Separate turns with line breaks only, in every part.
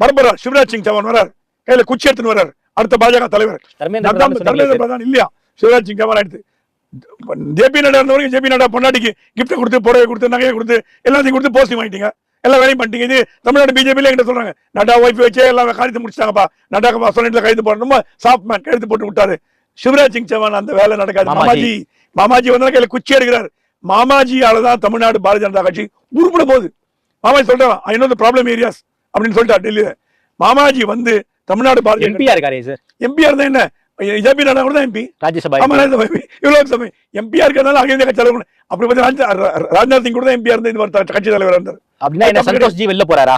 வரப்போறார் சிவராஜ் சிங் சௌஹான் வரார் கையில குச்சி எடுத்துன்னு வரார் அடுத்த பாஜக தலைவர்.
தர்மேந்திர பிரதான்
இல்லையா? சிவராஜ் சிங் சௌஹான் எடுத்து ஜேபி நட்டா இருந்த வரைக்கும் ஜேபி நட்டா பொண்டாட்டிக்கு கிஃப்ட் கொடுத்து புடவை கொடுத்து நகையை கொடுத்து எல்லாத்தையும் கொடுத்து போஸ்டிங் வாங்கிட்டீங்க. எல்லா வேலையும் பண்ணிட்டீங்க. இது தமிழ்நாடு பிஜேபியில என்கிட்ட சொல்றாங்க. நட்டா ஒய்ஃப் வச்சே எல்லாம் காரியத்தை முடிச்சிட்டாங்கப்பா. நட்டா சொன்னிட்டு கைது போடணுமா. சாஃப்ட் மேன் கைது போட்டு விட்டாரு. சிவராஜ் சிங் சௌஹான் அந்த வேலை நடக்காது.
மாமாஜி.
மாமாஜி மாமாஜி வந்து கையில குச்சி எடுக்கிறார். மாமாஜியால தான் தமிழ்நாடு பாரதிய ஜனதா கட்சி உருப்பிட போகுது. மாமாஜி சொல்றான் I know the problem areas அப்படின்னு சொல்லிட்டார் டெல்லியில மாமாஜி வந்து தமிழ்நாடு பாரதிய
எம்பியா இருக்காரே சார்
எம்பியா இருந்தா என்ன? ஜபி நாடா கூட தான் எம்பி
ராஜ்யசபா
MP. இவ்வளவு சபை. எம்பியா இருக்கிறதுனால அகில இந்திய கட்சி தலைவர் அப்படி பார்த்து ராஜ்நாத் சிங் கூட தான் எம்பியா இருந்து இது கட்சி தலைவர் இருந்தார்.
அப்படின்னா என்ன சந்தோஷ் ஜி வெளில போறாரா?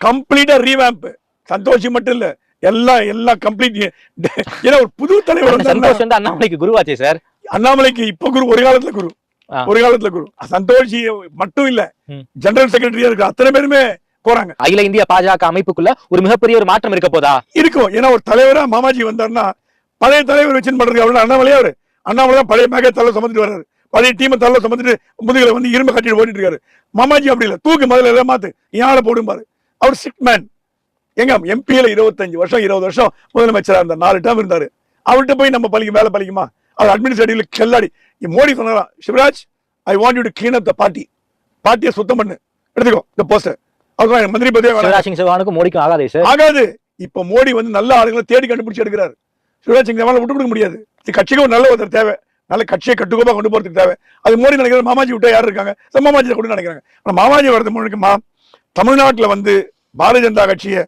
கம்ப்ளீட்டா ரீவேம்ப் சந்தோஷி மட்டும் இல்ல. எல்லாம் எல்லாம் கம்ப்ளீட் ஏன்னா ஒரு புது தலைவர்
சந்தோஷ் வந்து அண்ணாமலைக்கு குருவாச்சே சார்
அண்ணாமலைக்கு இப்ப குரு ஒரு காலத்துல குரு. ஒரு காலத்துல குரு. சந்தோஷி மட்டும் இல்ல. ஜெனரல் செக்ரட்டரியா இருக்கு அத்தனை பேருமே போறாங்க.
அகில இந்திய பாஜக அமைப்புக்குள்ள ஒரு மிகப்பெரிய ஒரு மாற்றம் இருக்க போதா?
இருக்கும். ஏன்னா ஒரு தலைவரா மாமாஜி வந்தாருன்னா பழைய தலைவர் வச்சு பண்றதுக்கு அவ்வளவு அண்ணாமலையா அவரு? அண்ணாமலை தான் பழைய மேக தலை சுமந்துட்டு வர்றாரு. பழைய டீமை தலை சுமந்துட்டு முதுகுல வந்து இரும்பு கட்டிட்டு ஓடிட்டு இருக்காரு மாமாஜி அப்படி இல்ல. தூக்கு முதல்ல எல்லாம் மாத்து? யாரை போடும் பாரு. அவர் சிக் மேன் எங்க? எம்பியில இருபத்தஞ்சு வருஷம் இருபது வருஷம் முதலமைச்சரா இருந்தார். நாலு டேர்ம் இருந்தாரு. அவர்கிட்ட போய் நம்ம பழிக்கும் வேலை பழிக்குமா அவர் அட்மினிஸ்ட்ரேட்டிவ்ல கில்லாடி. மோடி சொன்னாராம் Shivraj I want you to clean up the party பார்ட்டியை சுத்தம் பண்ணு. எடுத்துக்கோ இந்த போஸ்டர் அவர் தான் மந்திரி பதவியே.
சிவராஜ் சிங் சௌஹானுக்கும் மோடிக்கும் ஆகாதே சார்.
ஆகாது. இப்ப மோடி வந்து நல்ல ஆளுங்களை தேடி கண்டுபிடிச்சு எடுக்கிறாரு. சிவராஜ் சிங் சவாலை விட்டு கொடுக்க முடியாது. இது கட்சிக்கு ஒரு நல்ல ஒருத்தர் தேவை. நல்ல கட்சியை கட்டுக்கோப்பா கொண்டு போறதுக்கு தேவை. அது மோடி நினைக்கிறார் மாமாஜி விட்டா யார் இருக்காங்க? மாமாஜி கூட நினைக்கிறாங்க. ஆனா மாமாஜி வரது முழுக்கமா தமிழ்நாட்டுல வந்து பாரதிய ஜனதா கட்சியை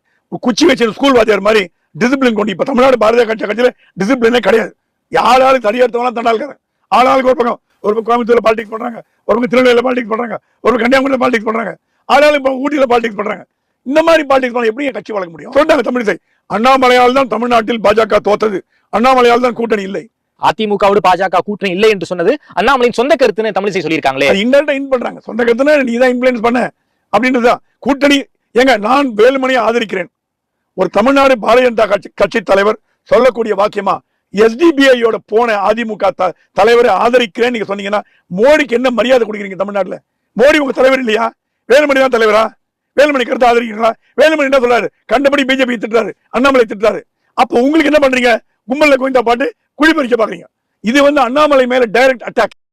குச்சி வச்சு ஸ்கூல் வாத்தியார் மாதிரி டிசிப்ளின் கொண்டு இப்ப தமிழ்நாடு பாரதிய கட்சி கட்சியில டிசிப்ளினே கிடையாது. யார் ஆளு தடி எடுத்தவங்க தண்டாளுக்காரன் ஆள் ஆளுக்கு ஒரு பக்கம் ஒரு பக்கம் கோயம்புத்தூர்ல பாலிடிக்ஸ் பண்றாங்க. ஒரு பக்கம் திருநெல்வேலியில பாலிடிக்ஸ் பண்றாங்க. ஒரு பக்கம் கன்னியாகுமரியில பாலிடிக்ஸ் பண்றாங்க. ஆளாளு இப்ப ஊட்டியில பாலிடிக்ஸ் பண்றாங்க. இந்த மாதிரி பாலிடிக்ஸ் பண்ண எப்படி கட்சி வளர்க்க முடியும்? சொல்றாங்க தமிழிசை. அண்ணாமலையால் தான் தமிழ்நாட்டில் பாஜக தோத்தது. அண்ணாமலையால் தான் கூட்டணி இல்லை.
அதிமுகவோடு பாஜக கூட்டணி இல்லை என்று சொன்னது அண்ணாமலையின் சொந்த கருத்துன்னு தமிழிசை சொல்லியிருக்காங்களே.
இன்டர்நெட் இன் பண்றாங்க. சொந்த கருத்துனா நீ தான் இன்ஃபுளுன்ஸ் பண்ண அப்படின்றதுதான் கூட்டணி ஏங்க நான் வேலுமணியை ஆதரிக்கிறேன். ஒரு தமிழ்நாடு பாரதிய ஜனதா கட்சி கட்சி தலைவர் சொல்லக்கூடிய வாக்கியமா எஸ்டிபிஐயோட போன அதிமுக த- தலைவரை ஆதரிக்கிறேன் நீங்க சொன்னீங்கன்னா மோடிக்கு என்ன மரியாதை கொடுக்குறீங்க தமிழ்நாட்டுல? மோடி உங்க தலைவர் இல்லையா? வேலுமணி தான் தலைவரா? வேலுமணி கருத்து ஆதரிக்கிறீங்களா வேலுமணி என்ன சொல்றாரு? கண்டபடி பிஜேபி திட்டுறாரு அண்ணாமலை திட்டுறாரு. அப்போ உங்களுக்கு என்ன பண்றீங்க? கும்பலில் கோயந்தா பாட்டு குழி பறிக்க பாக்குறீங்க இது வந்து அண்ணாமலை மேல டைரக்ட் அட்டாக்